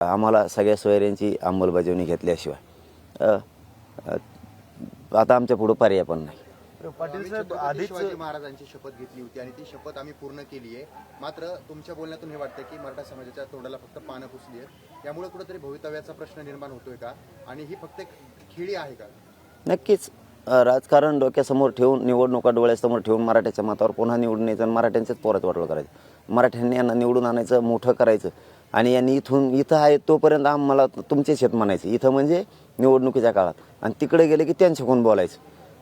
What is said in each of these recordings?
आम्हाला सगळ्या सोयऱ्यांची अंमलबजावणी घेतल्याशिवाय. आता आमच्या पुढं पर्याय पण नाही. पाटील साहेब आधीच महाराजांची शपथ घेतली होती आणि ती शपथ आम्ही पूर्ण केली आहे. मात्र तुमच्या बोलण्यातून हे वाटतं की मराठा समाजाच्या तोंडाला फक्त पानं पुसली आहेत. यामुळे कुठेतरी भवितव्याचा प्रश्न निर्माण होतोय का? आणि ही फक्त एक खेळी आहे का? नक्कीच. राजकारण डोक्यासमोर ठेवून निवडणुका डोळ्यासमोर ठेवून मराठ्याच्या मतावर पुन्हा निवडून यायचं आणि मराठ्यांचंच पोरात वाटवं करायचं. मराठ्यांनी यांना निवडून आणायचं मोठं करायचं. आणि यांनी इथून इथं आहे तोपर्यंत आम्हाला तुमचे शेत म्हणायचं. इथं म्हणजे निवडणुकीच्या काळात. आणि तिकडे गेले की त्यांच्याकडून बोलायचं?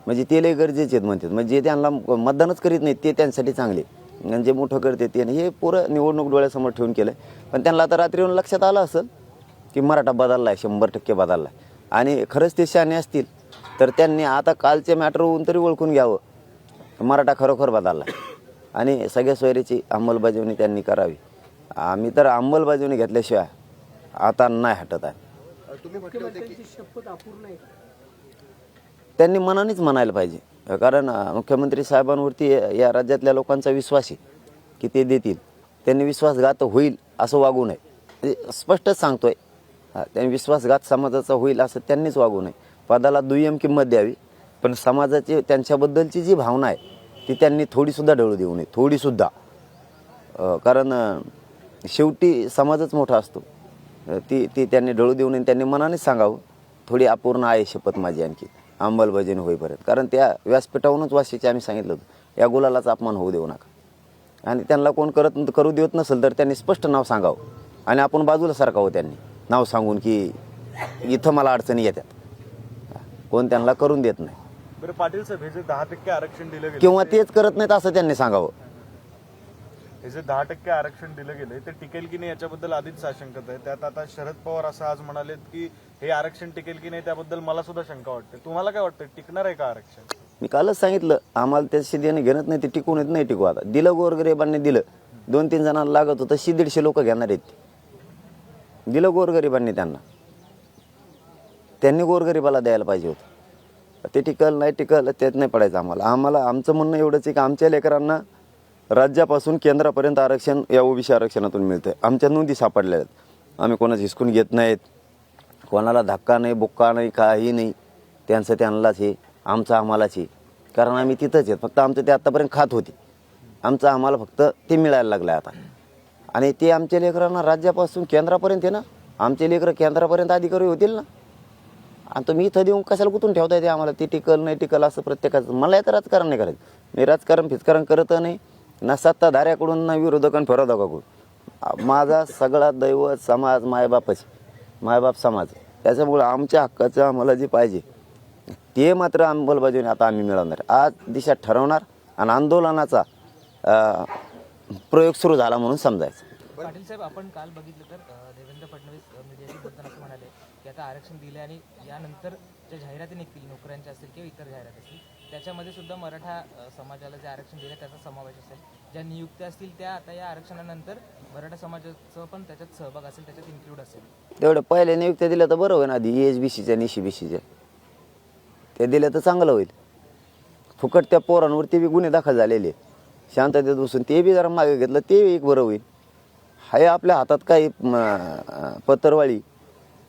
म्हणजे ते लय गरजेचे आहेत म्हणतात. म्हणजे जे त्यांना मतदानच करीत नाहीत ते त्यांच्यासाठी चांगले. आणि जे मोठं करते ते. आणि हे पुरं निवडणूक डोळ्यासमोर ठेवून केलं पण त्यांना आता रात्री येऊन लक्षात आलं असेल की मराठा बदलला आहे शंभर टक्के बदलला आहे आणि खरंच ते शाने असतील तर त्यांनी आता कालचे मॅटर होऊन तरी ओळखून घ्यावं. मराठा खरोखर बदलला आहे आणि सगळ्या सोयरीची अंमलबजावणी त्यांनी करावी. आम्ही तर अंमलबजावणी घेतल्याशिवाय आता नाही हटत आहे. त्यांनी मनानेच म्हणायला पाहिजे. कारण मुख्यमंत्री साहेबांवरती या राज्यातल्या लोकांचा विश्वास आहे की ते देतील. त्यांनी विश्वासघात होईल असं वागू नये. म्हणजे स्पष्टच सांगतोय. हा, त्यांनी विश्वासघात समाजाचा होईल असं त्यांनीच वागू नये. पदाला दुय्यम किंमत द्यावी. पण समाजाची त्यांच्याबद्दलची जी भावना आहे ती त्यांनी थोडीसुद्धा ढळू देऊ नये. थोडीसुद्धा. कारण शेवटी समाजच मोठा असतो. ती ती त्यांनी ढळू देऊ नये त्यांनी मनानेच सांगावं थोडी अपूर्ण आहे शपथ माझी आणखी. अंमलबजावणी होईपर्यंत. कारण त्या व्यासपीठावरूनच वाशीचे आम्ही सांगितलं होतं या गुलालाचा अपमान होऊ देऊ नका. आणि त्यांना कोण करत करू देत नसेल तर त्यांनी स्पष्ट नाव सांगावं. आणि आपण बाजूला सारखावं त्यांनी. नाव सांगून की इथं मला अडचणी येतात. कोण त्यांना करून देत नाही. पाटील साहेब दहा टक्के आरक्षण दिलं किंवा तेच करत नाहीत असं त्यांनी सांगावं. हे जे दहा टक्के आरक्षण दिलं गेलंय ते टिकेल की नाही याच्याबद्दल आधीच साशंकता आहे त्यात आता शरद पवार असं आज म्हणालेत की हे आरक्षण टिकेल की नाही त्याबद्दल मला सुद्धा शंका वाटते. तुम्हाला काय वाटतं टिकणार आहे का आरक्षण? मी कालच सांगितलं आम्हाला त्याशी देणं घेणत नाही ते टिकून येत नाही टिकू आता. दिलं गोरगरिबांनी दिलं. दोन तीन जणांना लागत होतं शी दीडशे लोक घेणार आहेत दिलं गोरगरिबांनी त्यांना. त्यांनी गोरगरिबाला द्यायला पाहिजे होतं. ते टिकल नाही टिकल त्यात नाही पडायचं आम्हाला. आम्हाला आमचं म्हणणं एवढंच आहे की आमच्या लेकरांना राज्यापासून केंद्रापर्यंत आरक्षण या ओबीसी आरक्षणातून मिळतं आमच्या नोंदी सापडल्या आहेत. आम्ही कोणाच हिसकून घेत नाहीत. कोणाला धक्का नाही बुक्का नाही काही नाही. त्यांचं त्यांनाच हे आमचं आम्हालाच हे. कारण आम्ही तिथंच आहेत. फक्त आमचं ते आत्तापर्यंत खात होते. आमचं आम्हाला फक्त ते मिळायला लागलं आहे आता. आणि ते आमच्या लेकरांना राज्यापासून केंद्रापर्यंत आहे ना आमचे लेकरं केंद्रापर्यंत अधिकारी होतील ना? आणि तुम्ही इथं देऊन कशाला कुठून ठेवता येते आम्हाला? ते टिकल नाही टिकल असं प्रत्येकाचं. मला याचं राजकारण नाही करायचं. मी राजकारण फिजकारण करत नाही. ना सत्ताधाऱ्याकडून ना विरोधकांना फिरोधकाकडून माझा सगळा दैवत समाज मायबापच मायबाप समाज. त्याच्यामुळे आमच्या हक्काचं आम्हाला जे पाहिजे ते मात्र अंमलबजावणी आता आम्ही मिळवणार. आज दिशा ठरवणार आणि आंदोलनाचा प्रयोग सुरू झाला म्हणून समजायचं. पाटील साहेब आपण काल बघितलं तर देवेंद्र फडणवीस मीडियाशी बोलताना असं म्हणाले की आता आरक्षण दिले आणि यानंतर ज्या जाहिराती निघतील नोकऱ्यांच्या असतील किंवा इतर जाहिरात असतील. त्याच्यामध्ये सुद्धा मराठा समाजाला जे आरक्षण दिलं त्याचा समावेश असेल. ज्या नियुक्त्या असतील त्या आता या आरक्षणानंतर मराठा समाजाचं पण त्याच्यात सहभाग असेल त्याच्यात इन्क्लूड असेल. तेवढं पहिले नियुक्त्या दिल्या तर बरं होईल आधी एच बी सीच्या निशी बी सीच्या ते दिलं तर चांगलं होईल. फुकट त्या पोरांवरती बी गुन्हे दाखल झालेले शांततेत बसून ते बी जरा मागे घेतलं ते एक बरं होईल. हाय आपल्या हातात काही पत्रवाळी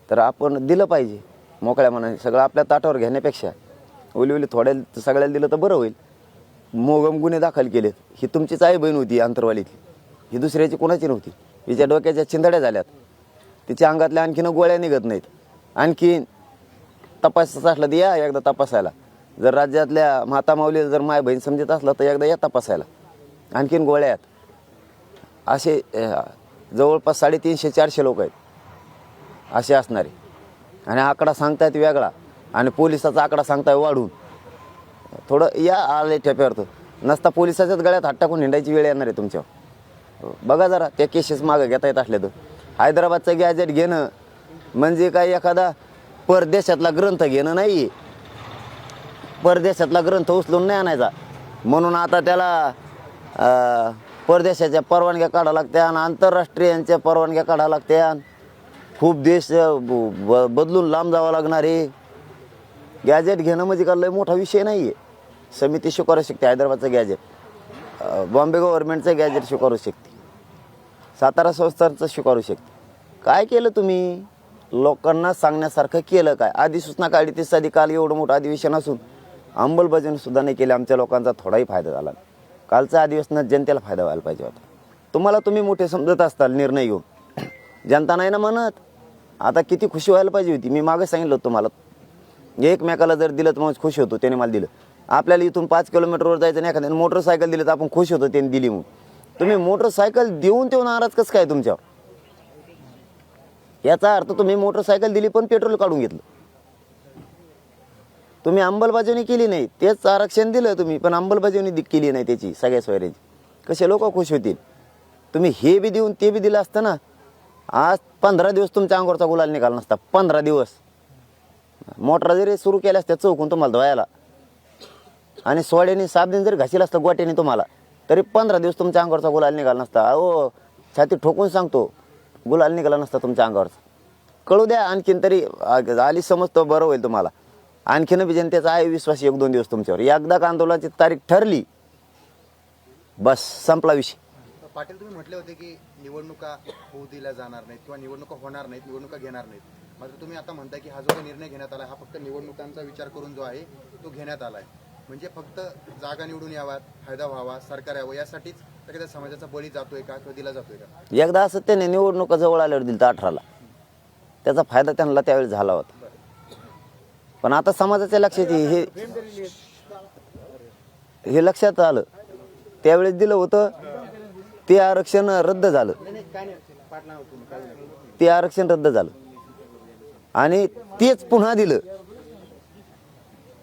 तर आपण दिलं पाहिजे. मोकळ्या मनाने सगळं आपल्या ताटावर घेण्यापेक्षा. ओली ओली थोड्या सगळ्याला दिलं तर बरं होईल. मोगम गुन्हे दाखल केलेत. ही तुमचीच आई बहीण होती अंतरवालीतली. ही दुसऱ्याची कोणाची नव्हती. हिच्या डोक्याच्या चिंधड्या झाल्यात. तिच्या अंगातल्या आणखीन गोळ्या निघत नाहीत. आणखीन तपासायचं असलं तर या एकदा तपासायला. जर राज्यातल्या माता माऊलीला जर माय बहीण समजत असलं तर एकदा या तपासायला. आणखीन गोळ्या आहेत. असे जवळपास साडेतीनशे चारशे लोक आहेत. असे असणारे. आणि आकडा सांगतायत वेगळा. आणि पोलिसाचा आकडा सांगताय वाढून. थोडं या आले ठेप्यावर तर. नसता पोलिसाच्याच गळ्यात हात टाकून हिंडायची वेळ येणार आहे तुमच्यावर. बघा जरा त्या केसेस मागं घेता येत असल्या तर. हैदराबादचं गॅजेट घेणं म्हणजे काय एखादा परदेशातला ग्रंथ घेणं नाही परदेशातला ग्रंथ उचलून नाही आणायचा. म्हणून आता त्याला परदेशाच्या परवानग्या काढा लागत्या आणि आंतरराष्ट्रीयांच्या परवानग्या काढावं लागत्या. खूप देश ब- ब- बदलून लांब जावं लागणार आहे. गॅजेट घेणं म्हणजे का लय मोठा विषय नाही आहे समिती स्वीकारू शकते हैदराबादचं गॅजेट बॉम्बे गव्हर्नमेंटचं गॅजेट स्वीकारू शकते. सातारा संस्थांचं स्वीकारू शकते. काय केलं तुम्ही? लोकांना सांगण्यासारखं केलं काय? अधिसूचना काढली ती साधी काल एवढं मोठं अधिवेशन असून अंमलबजावणीसुद्धा नाही केली. आमच्या लोकांचा थोडाही फायदा झाला कालच्या अधिवेशनात जनतेला फायदा व्हायला पाहिजे होता. तुम्हाला तुम्ही मोठे समजत असताल निर्णय घेऊन. जनता नाही ना म्हणत. आता किती खुशी व्हायला पाहिजे होती. मी मागं सांगितलं तुम्हाला. एकमेकाला जर दिलं तर मग खुश होतो त्याने मला दिलं. आपल्याला इथून पाच किलोमीटरवर जायचं नाही एखाद्याने मोटरसायकल दिली तर आपण खुश होतो त्याने दिली म्हणून तुम्ही मोटरसायकल देऊन तेव्हा नाराज कसं काय तुमच्यावर? याचा अर्थ तुम्ही मोटरसायकल दिली पण पेट्रोल काढून घेतलं. तुम्ही अंमलबजावणी केली नाही तेच आरक्षण दिलं तुम्ही पण अंमलबजावणी केली नाही त्याची सगळ्या सोयऱ्याची. कसे लोक खुश होतील? तुम्ही हे बी देऊन ते बी दिलं असतं ना आज पंधरा दिवस तुमच्या अंगावरचा गुलाल निघाला नसता पंधरा दिवस. मोटर जरी सुरू केल्या असत्या चौकून तुम्हाला धुवायला. आणि सोड्याने दिन जरी घासील असतं गोट्याने तुम्हाला तरी पंधरा दिवस तुमच्या अंगावरचा गुलाल निघाला नसता. अहो छाती ठोकून सांगतो गुलाल निघाला नसता तुमच्या अंगावरचा. कळू द्या आणखीन तरी आली समजतो बरं होईल तुम्हाला. आणखीन बी जनतेचा आहे विश्वास एक दोन दिवस तुमच्यावर. एकदा आंदोलनाची तारीख ठरली बस संपला विषय. पाटील तुम्ही म्हटले होते की निवडणुका होऊ दिल्या जाणार नाहीत किंवा निवडणुका होणार नाहीत निवडणुका घेणार नाहीत. मात्र तुम्ही आता म्हणताय की हा जो काही निर्णय घेण्यात आला हा फक्त निवडणुकांचा विचार करून जो आहे तो घेण्यात आलाय. म्हणजे फक्त जागा निवडून याव्यात फायदा व्हावा सरकार यावं यासाठीच एखाद्या समाजाचा बळी जातोय का किंवा दिला जातोय का? एकदा असं त्याने निवडणुका जवळ आल्यावर दिलं तर अठराला. त्याचा फायदा त्यांना त्यावेळेस झाला होता. पण आता समाजाच्या लक्षात हे हे लक्षात आलं. त्यावेळेस दिलं होतं ते आरक्षण रद्द झालं. ते आरक्षण रद्द झालं. आणि तेच पुन्हा दिलं.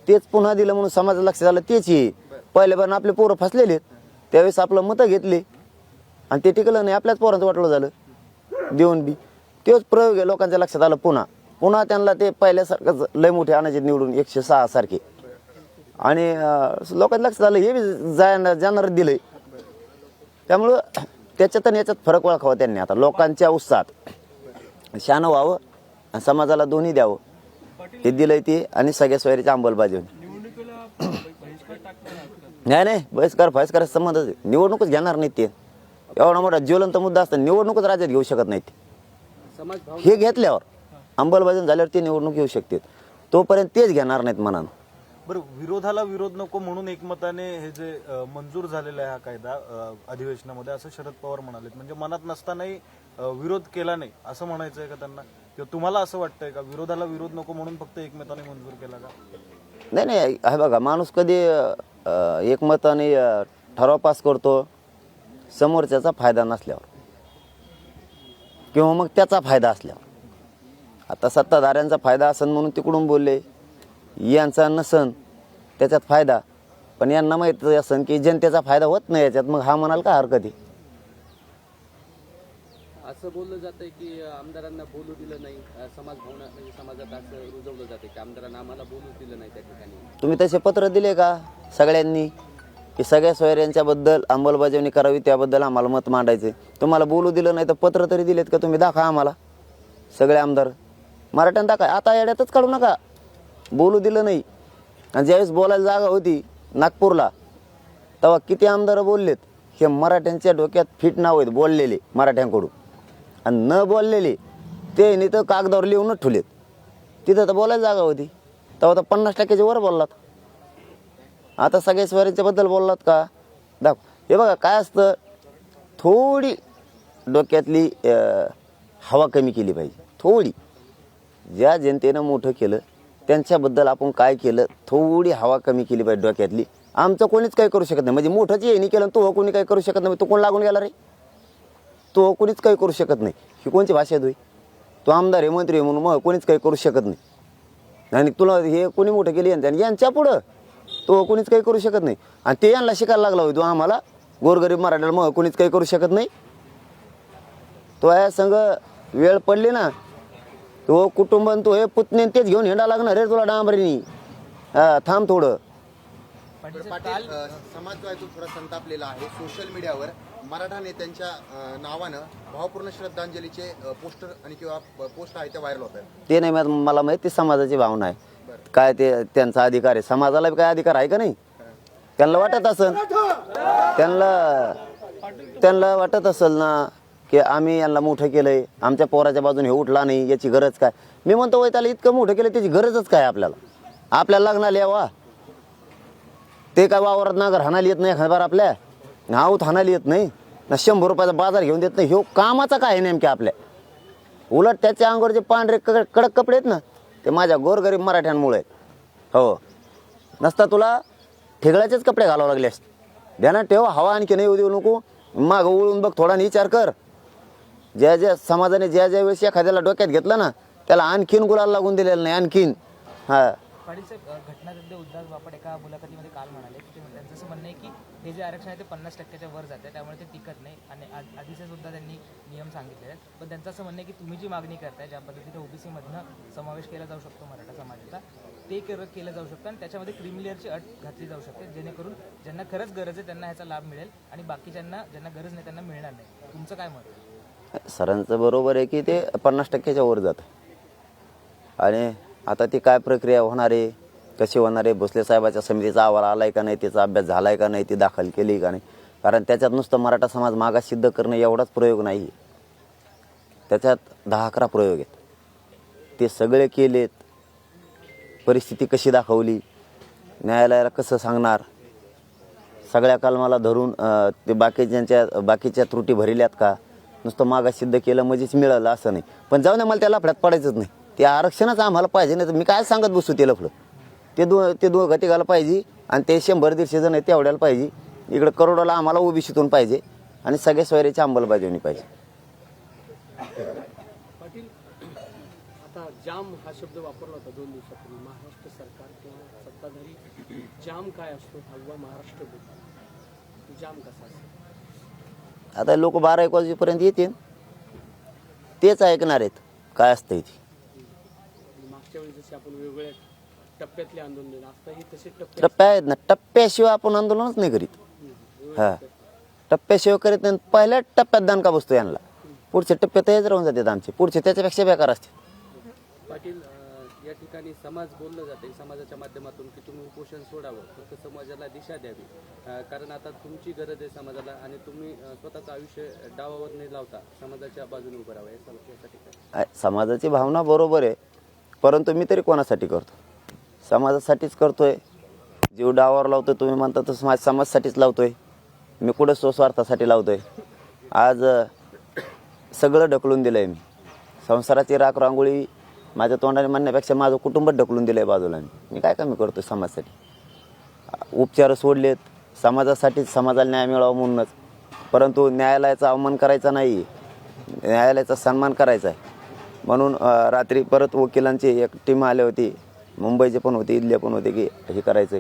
तेच पुन्हा दिलं म्हणून समाजात लक्षात आलं तेच ये पहिल्यापासून आपले पोरं फसलेले त्यावेळेस आपलं मतं घेतले. आणि ते टिकलं नाही आपल्याच पोरांचं वाटलं झालं. देऊन बी. तेच प्रयोग आहे लोकांच्या लक्षात आलं पुन्हा. पुन्हा त्यांना ते पहिल्यासारखंच लय मोठे आणायचे निवडून एकशे सहा सारखे. आणि लोकांच्या लक्षात आलं हे बी जाणार जाणार दिलंय. त्यामुळं त्याच्यात आणि याच्यात फरक ओळखावा त्यांनी आता लोकांच्या उत्साहात. शहाणं व्हावं. आणि समाजाला दोन्ही द्यावं. ते दिलंय ते आणि सगळ्या सोयरीची अंमलबजावणी. नाही नाही बहिष्कार बहिष्कार संबंधच निवडणूकच घेणार नाहीत ते. एवढा मोठा ज्वलंत मुद्दा असतो निवडणूकच राज्यात घेऊ शकत नाहीत हे घेतल्यावर अंमलबजावणी झाल्यावर ते निवडणूक घेऊ शकते तोपर्यंत तेच घेणार नाहीत मनानं. बरं विरोधाला विरोध नको म्हणून एकमताने हे जे मंजूर झालेला आहे हा कायदा अधिवेशनामध्ये असं शरद पवार म्हणालेत. म्हणजे मनात नसतानाही विरोध केला नाही असं म्हणायचं आहे का त्यांना? किंवा तुम्हाला असं वाटतंय का? विरोधाला विरोध नको म्हणून फक्त एकमताने मंजूर केला का? नाही नाही हे बघा माणूस कधी एकमताने अं, ठराव पास करतो समोरच्याचा फायदा नसल्यावर. किंवा मग त्याचा फायदा असल्यावर. आता सत्ताधाऱ्यांचा फायदा असन म्हणून तिकडून बोलले यांचा नसन त्याच्यात फायदा. पण यांना माहीत असन की जनतेचा फायदा होत नाही याच्यात मग हा म्हणाल का हरकत आहे? असं बोललं जातंय की आमदारांना बोलू दिलं नाही समाज भवना म्हणजे समाजात असं रुजवलं जाते की आमदारांना आम्हाला बोलू दिलं नाही त्या ठिकाणी. तुम्ही तसे पत्र दिले का सगळ्यांनी? की सगळ्या सोयऱ्यांच्याबद्दल अंमलबजावणी करावी त्याबद्दल आम्हाला मत मांडायचे तुम्हाला बोलू दिलं नाही तर पत्र तरी दिलेत का तुम्ही? दाखवा आम्हाला. सगळे आमदार. मराठ्यानं दाखवा. आता येड्यातच काढू नका. बोलू दिलं नाही. आणि ज्यावेळेस बोलायला जागा होती नागपूरला तेव्हा किती आमदार बोललेत? हे मराठ्यांच्या डोक्यात फिट नाव आहेत बोललेले मराठ्यांकडून. आणि न बोललेले ते नाही तर कागदावर लिहूनच ठेवलेत. तिथं तर बोलायला जागा होती. तेव्हा तर पन्नास टक्क्याच्या वर बोललात. आता सगळ्या स्वरांच्याबद्दल बोललात का? दाख हे बघा काय असतं? थोडी डोक्यातली हवा कमी केली पाहिजे. थोडी. ज्या जनतेनं मोठं केलं त्यांच्याबद्दल आपण काय केलं थोडी हवा कमी केली पाहिजे डोक्यातली. आमचं कोणीच काही करू शकत नाही. म्हणजे मोठंच येणी केलं तो कोणी काही करू शकत नाही. तो कोण लागून गेला रे? तो कोणीच काही करू शकत नाही. ही कोणची भाषा आहे तो? आमदार आहे मंत्री आहे म्हणून मग कोणीच काही करू शकत नाही. आणि तुला हे कोणी मोठं केली यांचं? आणि यांच्या पुढं तो कोणीच काही करू शकत नाही. आणि ते यांना शिकायला लागला होतो आम्हाला. गोरगरीब मराठ्याला मग कोणीच काही करू शकत नाही. तो या संघ वेळ पडली ना तो कुटुंब तो हे पुतणे तेच घेऊन हिंडा लागणार रे तुला डांबरीनी. थांब थोडं. पाटील समाज जो आहे तो थोडा संतापलेला आहे. सोशल मीडियावर मराठा नेत्यांच्या नावानं भावपूर्ण श्रद्धांजलीचे पोस्टर आणि किंवा पोस्ट आहे ते व्हायरल होत आहेत. ते नाही माहीत, मला माहिती समाजाची भावना आहे. काय ते त्यांचा अधिकार आहे? समाजाला बी काय अधिकार आहे का नाही? त्यांना वाटत असेल त्यांना त्यांना वाटत असेल ना की आम्ही यांना मोठं केलंय. आमच्या पोराच्या बाजूने हे उठला नाही याची गरज काय? मी म्हणतो वय त्याला इतकं मोठं केलं त्याची गरजच काय आपल्याला? आपल्याला लग्नाला यावा. ते काय वावरात नागर हाणायला येत नाही एखाद्या आपल्या? नाऊत हाणायला येत नाही. ना शंभर रुपयाचा बाजार घेऊन देत नाही. ह्यो कामाचा काय आहे नेमक्या आपल्या? उलट त्याच्या अंगावर जे पांढरे क- कडक कपडे आहेत ना ते माझ्या गोरगरीब मराठ्यांमुळे आहेत. हो. नसता तुला ठेगळ्याचेच कपडे घालावं लागले असते. ध्यानात ठेव हवा आणखी नाही येऊ देऊ नको. माग उळून बघ थोडा विचार कर. ज्या ज्या समाजाने ज्या ज्या वेळेस एखाद्याला डोक्यात घेतलं ना त्याला आणखीन गुलाल लागून दिलेलं नाही आणखीन. हां. पाटील साहेब अ, घटनातज्ञ उद्धव बापट एका मुलाखतीमध्ये काल म्हणाले की ते त्यांचं असं म्हणणं आहे की हे जे आरक्षण आहे ते पन्नास टक्क्याच्या वर जाते त्यामुळे ते टिकत नाही आणि आ- आधीचे सुद्धा त्यांनी नियम सांगितले आहेत. पण त्यांचं असं म्हणणं आहे की तुम्ही जी मागणी करताय ज्या पद्धतीने ओबीसीमधनं समावेश केला जाऊ शकतो मराठा समाजाचा ते केलं केलं जाऊ शकतं आणि त्याच्यामध्ये क्रिमिलियरची अट घातली जाऊ शकते जेणेकरून ज्यांना खरंच गरज आहे त्यांना ह्याचा लाभ मिळेल आणि बाकीच्यांना ज्यांना गरज नाही त्यांना मिळणार नाही. तुमचं काय मत आहे? सरांचं बरोबर आहे की ते पन्नास टक्क्याच्या वर जातं. आणि आता ती काय प्रक्रिया होणार आहे? कशी होणार आहे? भोसले साहेबाच्या समितीचा अहवाल आलाय का नाही? त्याचा अभ्यास झालाय का नाही? ती दाखल केली का नाही? कारण त्याच्यात नुसतं मराठा समाज मागास सिद्ध करणं एवढाच प्रयोग नाही आहे. त्याच्यात दहा अकरा प्रयोग आहेत. ते सगळे केलेत. परिस्थिती कशी दाखवली? न्यायालयाला कसं सांगणार? सगळ्या कलमाला धरून ते बाकीच्यांच्या बाकीच्या त्रुटी भरल्यात का? नुसतं मागा सिद्ध केलं म्हणजेच मिळालं असं नाही. पण जाऊ दे मला त्या लफड्यात पडायचंच नाही. ते आरक्षणच आम्हाला पाहिजे नाही तर मी काय सांगत बसू ते लफडं? ते दो ते दोघं तिघाला पाहिजे आणि ते शंभर दीडशे जण आहेत तेवढ्याला पाहिजे. इकडं करोडाला आम्हाला ओबीसीतून पाहिजे आणि सगळ्या सोयऱ्याची अंमलबजावणी पाहिजे. जाम हा शब्द वापरला होता दोन दिवसापूर्वी. महाराष्ट्र सरकार किंवा सत्ताधारी जाम काय असतो? महाराष्ट्र जाम कसा असतो? आता लोक बारा एक वाजेपर्यंत येतील. तेच ऐकणार आहेत. काय असतंय ते आणि मागच्या वेळी जसे आपण वेगवेगळ्या टप्प्यातले आंदोलन आता ही तसे टप्पे टप्प्या आहेत ना टप्प्याशिवाय आपण आंदोलनच नाही करीत. हा. टप्प्याशिवाय करीत नाही. पहिल्या टप्प्यात दणका बसतो यांना. पुढच्या टप्प्यात हेच राहून जातात आमचे. पुढचे त्याच्यापेक्षा बेकार असते. पाटील अं, या ठिकाणी समाज बोललं जाते समाजाच्या माध्यमातून की तुम्ही उपोषण सोडावं फक्त समाजाला दिशा द्यावी. अं, कारण आता तुमची गरज आहे समाजाला आणि तुम्ही अं, स्वतःचं आयुष्य डावावर न लावता. समाजाच्या बाजूने उभं राहावं यासाठी काय समाजाची भावना बरोबर आहे. परंतु मी तरी कोणासाठी करतो? समाजासाठीच करतोय. जीव डावावर लावतोय तुम्ही म्हणता तसं माझ्या समाजासाठीच लावतोय. मी कुठं स्वस्वार्थासाठी लावतोय? आज सगळं ढकलून दिलं आहे मी. संसाराची राख रांगोळी माझ्या तोंडाने म्हणण्यापेक्षा माझं कुटुंबच ढकलून दिलं आहे बाजूला मी. मी काय कमी करतो समाजासाठी? उपचार सोडलेत. समाजासाठीच समाजाला न्याय मिळावा म्हणूनच. परंतु न्यायालयाचा अवमान करायचा नाही न्यायालयाचा सन्मान करायचा आहे. म्हणून रात्री परत वकिलांची एक टीम आली होती. मुंबईचे पण होते इथले पण होते की हे करायचं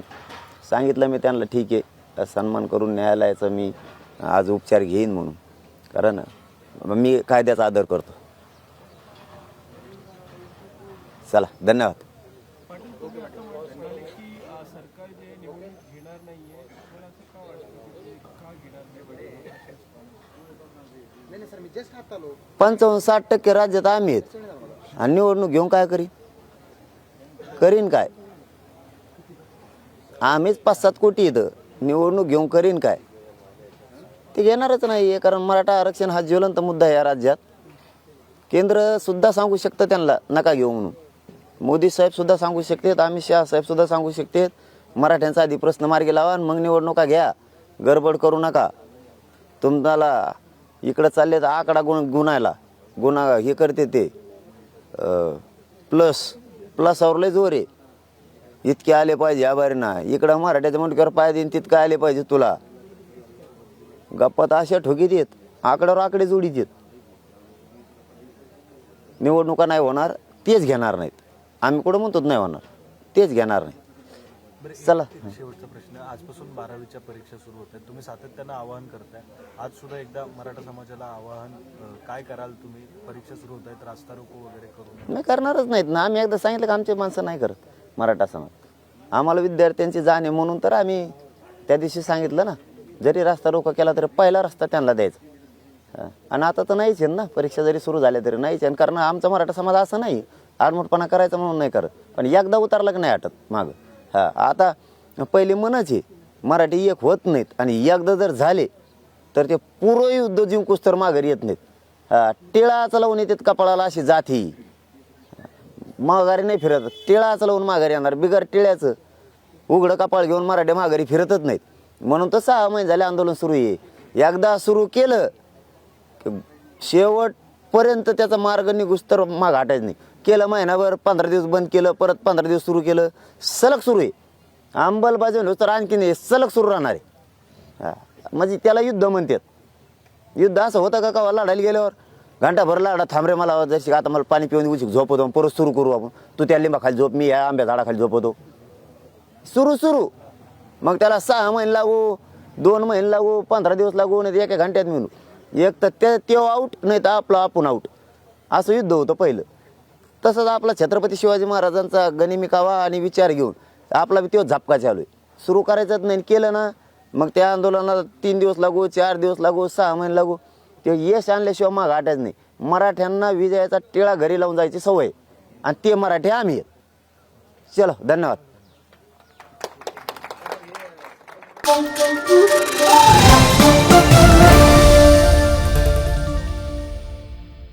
सांगितलं मी त्यांना ठीक आहे सन्मान करून न्यायालयाचा मी आज उपचार घेईन म्हणून. कारण मी कायद्याचा आदर करतो. चला धन्यवाद नाही नाही सर मी जस्ट आता आलो पंचावन्न साठ टक्के राज्यात आम्ही आहेत. आणि निवडणूक घेऊन काय करीन? करीन काय? आम्हीच पाच सात कोटी इथं निवडणूक घेऊन करीन काय? ते घेणारच नाही कारण मराठा आरक्षण हा ज्वलंत मुद्दा आहे या राज्यात. केंद्र सुद्धा सांगू शकतं त्यांना नका घेऊ म्हणून. मोदी साहेब सुद्धा सांगू शकतात अमित शहा साहेब सुद्धा सांगू शकतात मराठ्यांचा आधी प्रश्न मार्गी लावा आणि मग निवडणुका घ्या. गडबड करू नका. तुम्हाला इकडं चालले तर आकडा गुण गुणायला. गुन्हा हे करते ते. प्लस प्लसावर लय जोर आहे. इतके आले पाहिजे आभारी ना इकडं मराठ्याच्या मुंडक्यावर पाय देईन तितकं आले पाहिजे तुला. गप्पा तर अशा ठोकीत येत. आकड्यावर आकडे जोडी येत. निवडणुका नाही होणार तेच घेणार नाहीत. आम्ही कुठं म्हणतो नाही होणार. तेच घेणार नाही. चला. शेवटचा प्रश्न. आजपासून बारावीच्या परीक्षा सुरू होत आहेत. तुम्ही सातत्यानं आवाहन करताय. आज सुद्धा एकदा मराठा समाजाला आवाहन काय कराल तुम्ही? परीक्षा सुरू होत आहेत. रास्ता रोको वगैरे करून नाही करणारच नाहीत ना. आम्ही एकदा सांगितलं का आमचे माणसं नाही करत मराठा समाज. आम्हाला विद्यार्थ्यांची जाणे म्हणून तर आम्ही त्या दिवशी सांगितलं ना जरी रस्ता रोका केला तरी पहिला रस्ता त्यांना द्यायचा. आणि आता तर नाहीच आहे ना. परीक्षा जरी सुरू झाल्या तरी नाहीच आहे कारण आमचा मराठा समाज असं नाही. आडमोठपणा करायचा म्हणून नाही करत. पण एकदा उतरला की नाही आटत मागं. हा आता पहिले मनच आहे. मराठी एक होत नाहीत. आणि एकदा जर झाले तर ते पुरं युद्ध जिंकूस तर माघारी येत नाहीत. हा, टिळाच लावून येतात कपाळाला अशी जाती. माघारी नाही फिरत. टिळाच लावून माघारी येणार. बिगर टिळ्याचं. उघडं कपाळ घेऊन मराठी माघारी फिरतच नाहीत. म्हणून तर सहा महिने झाले आंदोलन सुरू आहे. एकदा सुरू केलं शेवटपर्यंत त्याचा मार्ग निघूस तर माग हटायचं नाही. केलं महिनाभर पंधरा दिवस बंद केलं परत पंधरा दिवस सुरू केलं सलग सुरू आहे. अंमलबजावणी तर आणखीन हे सलग सुरू राहणार आहे. हा. म्हणजे त्याला युद्ध म्हणतात. युद्ध असं होतं का का लढायला गेल्यावर? घंटाभर लाडा थांबरे मला जशी आता मला पाणी पिऊन उशीक झोपवतो परत सुरू करू आपण. तू त्या लिंबाखाली झोप मी या आंब्या झाडाखाली झोपवतो. सुरू सुरू. मग त्याला सहा महिने लागू दोन महिने लागू पंधरा दिवस लागू नाही तर एका घंट्यात मिळू. एक तर ते तो आऊट नाही तर आपलं आपण आऊट असं युद्ध होतं पहिलं. तसंच आपला छत्रपती शिवाजी महाराजांचा गणिमिकावा आणि विचार घेऊन आपला बी तो झापका चालू आहे. सुरू करायचंच नाही केलं ना मग त्या आंदोलनाला तीन दिवस लागू चार दिवस लागू सहा महिने लागू. ते यश आणल्याशिवाय मग हटायचं नाही. मराठ्यांना विजयाचा टिळा घरी लावून जायची सवय आणि ते मराठी आम्ही आहेत. चलो धन्यवाद.